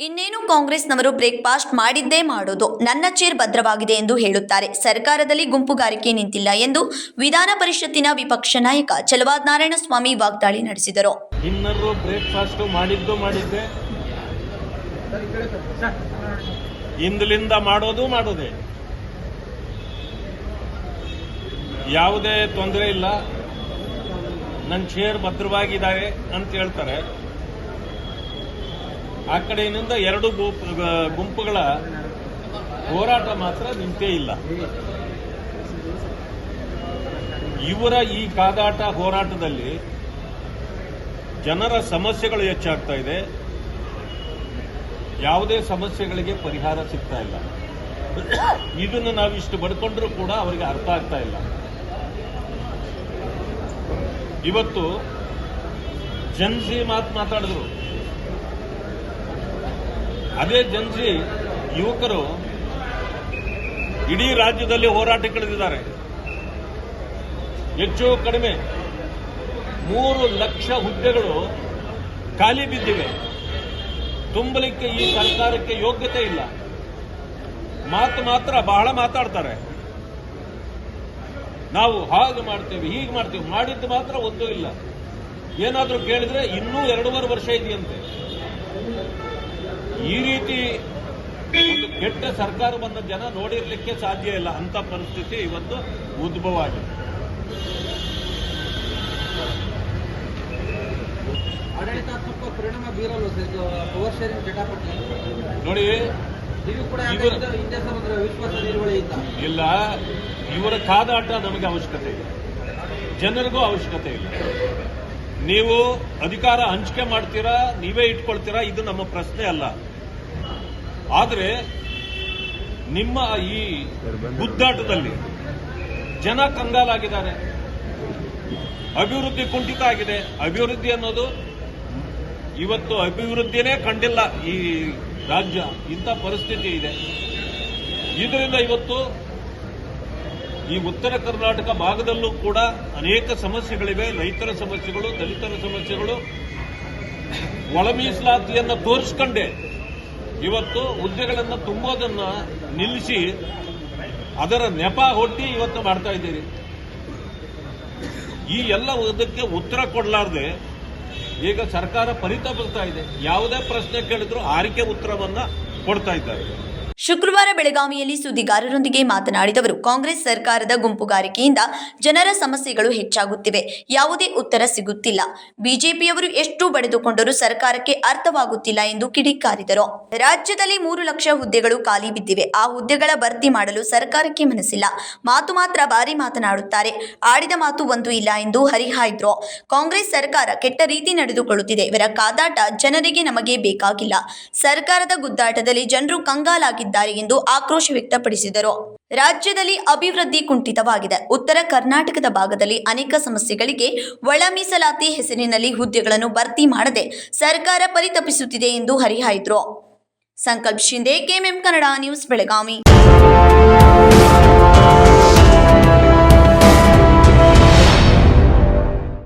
ಇನ್ನೇನು ಕಾಂಗ್ರೆಸ್ನವರು ಬ್ರೇಕ್ಫಾಸ್ಟ್ ಮಾಡಿದ್ದೇ ಮಾಡೋದು ನನ್ನ ಚೇರ್ ಭದ್ರವಾಗಿದೆ ಎಂದು ಹೇಳುತ್ತಾರೆ. ಸರ್ಕಾರದಲ್ಲಿ ಗುಂಪುಗಾರಿಕೆ ನಿಂತಿಲ್ಲ ಎಂದು ವಿಧಾನ ಪರಿಷತ್ತಿನ ವಿಪಕ್ಷ ನಾಯಕ ಚಲವಾದ್ ನಾರಾಯಣಸ್ವಾಮಿ ವಾಗ್ದಾಳಿ ನಡೆಸಿದರು. ಇಂದಲಿಂದ ಮಾಡೋದು ಮಾಡೋದೇ. ಯಾವುದೇ ತೊಂದರೆ ಇಲ್ಲ. ನನ್ನ ಚೇರ್ ಭದ್ರವಾಗಿದ್ದಾರೆ ಅಂತ ಹೇಳ್ತಾರೆ. ಆ ಕಡೆಯಿಂದ ಎರಡು ಗುಂಪು- ಗುಂಪುಗಳ ಹೋರಾಟ ಮಾತ್ರ ನಿಂತೇ ಇಲ್ಲ. ಇವರ ಈ ಕಾದಾಟ ಹೋರಾಟದಲ್ಲಿ ಜನರ ಸಮಸ್ಯೆಗಳು ಹೆಚ್ಚಾಗ್ತಾ ಇದೆ. ಯಾವುದೇ ಸಮಸ್ಯೆಗಳಿಗೆ ಪರಿಹಾರ ಸಿಗ್ತಾ ಇಲ್ಲ. ಇದನ್ನು ನಾವು ಇಷ್ಟು ಬಡ್ಕೊಂಡ್ರೂ ಕೂಡ ಅವರಿಗೆ ಅರ್ಥ ಆಗ್ತಾ ಇಲ್ಲ. ಇವತ್ತು ಜನ್ಸಿ ಮಾತು ಮಾತಾಡಿದ್ರು. ಅದೇ ಜನ್ರಿ ಯುವಕರು ಇಡೀ ರಾಜ್ಯದಲ್ಲಿ ಹೋರಾಟಕ್ಕಿಳಿದಿದ್ದಾರೆ ಹೆಚ್ಚು ಕಡಿಮೆ ಮೂರು ಲಕ್ಷ ಹುದ್ದೆಗಳು ಖಾಲಿ ಬಿದ್ದಿವೆ. ತುಂಬಲಿಕ್ಕೆ ಈ ಸರ್ಕಾರಕ್ಕೆ ಯೋಗ್ಯತೆ ಇಲ್ಲ. ಮಾತು ಮಾತ್ರ ಬಹಳ ಮಾತಾಡ್ತಾರೆ. ನಾವು ಹಾಗೆ ಮಾಡ್ತೇವೆ, ಹೀಗೆ ಮಾಡ್ತೇವೆ, ಮಾಡಿದ್ದು ಮಾತ್ರ ಒಂದೂ ಇಲ್ಲ. ಏನಾದರೂ ಕೇಳಿದ್ರೆ ಇನ್ನೂ ಎರಡೂವರೆ ವರ್ಷ ಇದೆಯಂತೆ. ಈ ರೀತಿ ಒಂದು ಕೆಟ್ಟ ಸರ್ಕಾರ ಬಂದ ಜನ ನೋಡಿರ್ಲಿಕ್ಕೆ ಸಾಧ್ಯ ಇಲ್ಲ. ಅಂತ ಪರಿಸ್ಥಿತಿ ಇವತ್ತು ಉದ್ಭವ ಆಗಿದೆ. ಆಡಳಿತಾತ್ಮಕ ಪರಿಣಾಮ ಬೀರಲ್ಲ ಸರ್ ಪವರ್ ಶೇರಿಂಗ್ ಜಟಾಪಟಿ ನೋಡಿ ಇಲ್ಲ ಇವರ ಕಾದಾಟ ನಮಗೆ ಅವಶ್ಯಕತೆ ಇಲ್ಲ. ಜನರಿಗೂ ಅವಶ್ಯಕತೆ ಇಲ್ಲ. ನೀವು ಅಧಿಕಾರ ಹಂಚಿಕೆ ಮಾಡ್ತೀರಾ, ನೀವೇ ಇಟ್ಕೊಳ್ತೀರಾ, ಇದು ನಮ್ಮ ಪ್ರಶ್ನೆ ಅಲ್ಲ. ಆದರೆ, ನಿಮ್ಮ ಈ ಗುದ್ದಾಟದಲ್ಲಿ ಜನ ಕಂಗಾಲಾಗಿದ್ದಾರೆ. ಅಭಿವೃದ್ಧಿ ಕುಂಠಿತ ಆಗಿದೆ. ಅಭಿವೃದ್ಧಿ ಅನ್ನೋದು ಇವತ್ತು ಅಭಿವೃದ್ಧಿನೇ ಕಂಡಿಲ್ಲ ಈ ರಾಜ್ಯ. ಇಂಥ ಪರಿಸ್ಥಿತಿ ಇದೆ. ಇದರಿಂದ ಇವತ್ತು ಈ ಉತ್ತರ ಕರ್ನಾಟಕ ಭಾಗದಲ್ಲೂ ಕೂಡ ಅನೇಕ ಸಮಸ್ಯೆಗಳಿವೆ. ರೈತರ ಸಮಸ್ಯೆಗಳು, ದಲಿತರ ಸಮಸ್ಯೆಗಳು. ಒಳ ಮೀಸಲಾತಿಯನ್ನು ತೋರಿಸ್ಕೊಂಡೆ. ಇವತ್ತು ಹುದ್ದೆಗಳನ್ನು ತುಂಬೋದನ್ನು ನಿಲ್ಲಿಸಿ ಅದರ ನೆಪ ಹೊಟ್ಟಿ ಇವತ್ತು ಮಾಡ್ತಾ ಇದ್ದೀರಿ. ಈ ಎಲ್ಲ ಇದಕ್ಕೆ ಉತ್ತರ ಕೊಡಲಾರ್ದೆ ಈಗ ಸರ್ಕಾರ ಪರಿತಪಿಸ್ತಾ ಇದೆ. ಯಾವುದೇ ಪ್ರಶ್ನೆ ಕೇಳಿದ್ರು ಆರಿಕೆ ಉತ್ತರವನ್ನು ಕೊಡ್ತಾ ಇದ್ದಾರೆ. ಶುಕ್ರವಾರ ಬೆಳಗಾವಿಯಲ್ಲಿ ಸುದ್ದಿಗಾರರೊಂದಿಗೆ ಮಾತನಾಡಿದವರು ಕಾಂಗ್ರೆಸ್ ಸರ್ಕಾರದ ಗುಂಪುಗಾರಿಕೆಯಿಂದ ಜನರ ಸಮಸ್ಯೆಗಳು ಹೆಚ್ಚಾಗುತ್ತಿವೆ. ಯಾವುದೇ ಉತ್ತರ ಸಿಗುತ್ತಿಲ್ಲ. ಬಿಜೆಪಿಯವರು ಎಷ್ಟು ಬಡಿದುಕೊಂಡರೂ ಸರ್ಕಾರಕ್ಕೆ ಅರ್ಥವಾಗುತ್ತಿಲ್ಲ ಎಂದು ಕಿಡಿಕಾರಿದರು. ರಾಜ್ಯದಲ್ಲಿ ಮೂರು ಲಕ್ಷ ಹುದ್ದೆಗಳು ಖಾಲಿ ಬಿದ್ದಿವೆ. ಆ ಹುದ್ದೆಗಳ ಭರ್ತಿ ಮಾಡಲು ಸರ್ಕಾರಕ್ಕೆ ಮನಸ್ಸಿಲ್ಲ. ಮಾತು ಮಾತ್ರ ಬಾರಿ ಮಾತನಾಡುತ್ತಾರೆ. ಆಡಿದ ಮಾತು ಒಂದು ಇಲ್ಲ ಎಂದು ಹರಿಹಾಯ್ದ್ರು. ಕಾಂಗ್ರೆಸ್ ಸರ್ಕಾರ ಕೆಟ್ಟ ರೀತಿ ನಡೆದುಕೊಳ್ಳುತ್ತಿದೆ. ಇವರ ಕಾದಾಟ ಜನರಿಗೆ ನಮಗೆ ಬೇಕಾಗಿಲ್ಲ. ಸರ್ಕಾರದ ಗುದ್ದಾಟದಲ್ಲಿ ಜನರು ಕಂಗಾಲಾಗಿದ್ದಾರೆ. ಎಂದು ಆಕ್ರೋಶ ವ್ಯಕ್ತಪಡಿಸಿದರು. ರಾಜ್ಯದಲ್ಲಿ ಅಭಿವೃದ್ಧಿ ಕುಂಠಿತವಾಗಿದೆ. ಉತ್ತರ ಕರ್ನಾಟಕದ ಭಾಗದಲ್ಲಿ ಅನೇಕ ಸಮಸ್ಯೆಗಳಿಗೆ ಒಳ ಮೀಸಲಾತಿ ಹೆಸರಿನಲ್ಲಿ ಹುದ್ದೆಗಳನ್ನು ಭರ್ತಿ ಮಾಡದೆ ಸರ್ಕಾರ ಪರಿತಪಿಸುತ್ತಿದೆ ಎಂದು ಹರಿಹಾಯ್ದ್ರು. Sankalp Shinde KMM Kannada news Belagavi.